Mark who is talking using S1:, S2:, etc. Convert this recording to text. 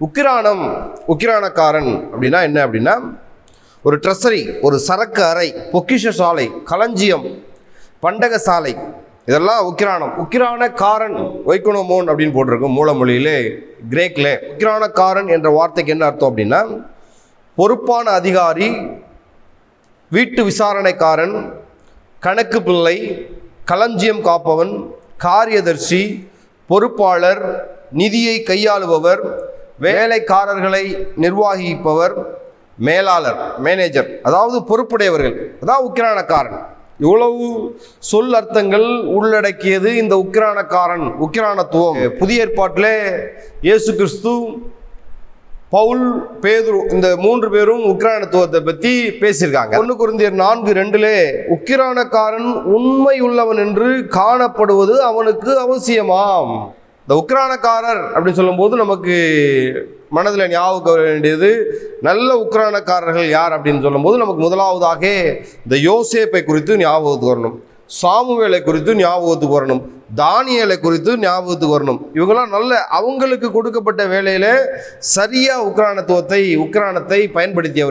S1: உக்கிரானம் உக்கிரானக்காரன் அப்படின்னா என்ன அப்படின்னா ஒரு ட்ரெஸரி ஒரு சரக்கு அறை பொக்கிஷ சாலை களஞ்சியம் பண்டக சாலை இதெல்லாம் உக்கிரானம் உக்கிரானக்காரன் வைக்கணுமோன் அப்படின்னு போட்டிருக்கும் மூலமொழியிலே கிரேக்கில் உக்கிரானக்காரன் என்ற வார்த்தைக்கு என்ன அர்த்தம் அப்படின்னா பொறுப்பான அதிகாரி வீட்டு விசாரணைக்காரன் கணக்கு பிள்ளை களஞ்சியம் காப்பவன் காரியதர்சி பொறுப்பாளர் நிதியை கையாளுபவர் வேலைக்காரர்களை நிர்வகிப்பவர் மேலாளர் மேனேஜர் அதாவது பொறுப்புடையவர்கள். அதான் உக்கிரானக்காரன் இவ்வளவு சொல் அர்த்தங்கள் உள்ளடக்கியது இந்த உக்கிரானக்காரன் உக்கிரானத்துவம் புதிய ஏற்பாட்டிலே இயேசு கிறிஸ்து பவுல் பேதுரு இந்த மூன்று பேரும் உக்கிரானத்துவத்தை பற்றி பேசியிருக்காங்க. ஒன்று குருந்தியர் நான்கு ரெண்டுலே உக்கிரானக்காரன் உண்மை உள்ளவன் என்று காணப்படுவது அவனுக்கு அவசியமாம். இந்த உக்ரானக்காரர் அப்படின்னு சொல்லும்போது நமக்கு மனதில் ஞாபகம் வர வேண்டியது நல்ல உக்ரானக்காரர்கள் யார் அப்படின்னு சொல்லும்போது நமக்கு முதலாவதாக இந்த யோசேப்பை குறித்து ஞாபகத்துக்கு வரணும் சாமுவேலை குறித்து ஞாபகத்துக்கு வரணும் தானியலை குறித்து ஞாபகத்துக்கு வரணும். இவங்கெல்லாம் நல்ல அவங்களுக்கு கொடுக்கப்பட்ட வேலையில் சரியாக உக்ரானத்துவத்தை உக்ரானத்தை பயன்படுத்தியவர்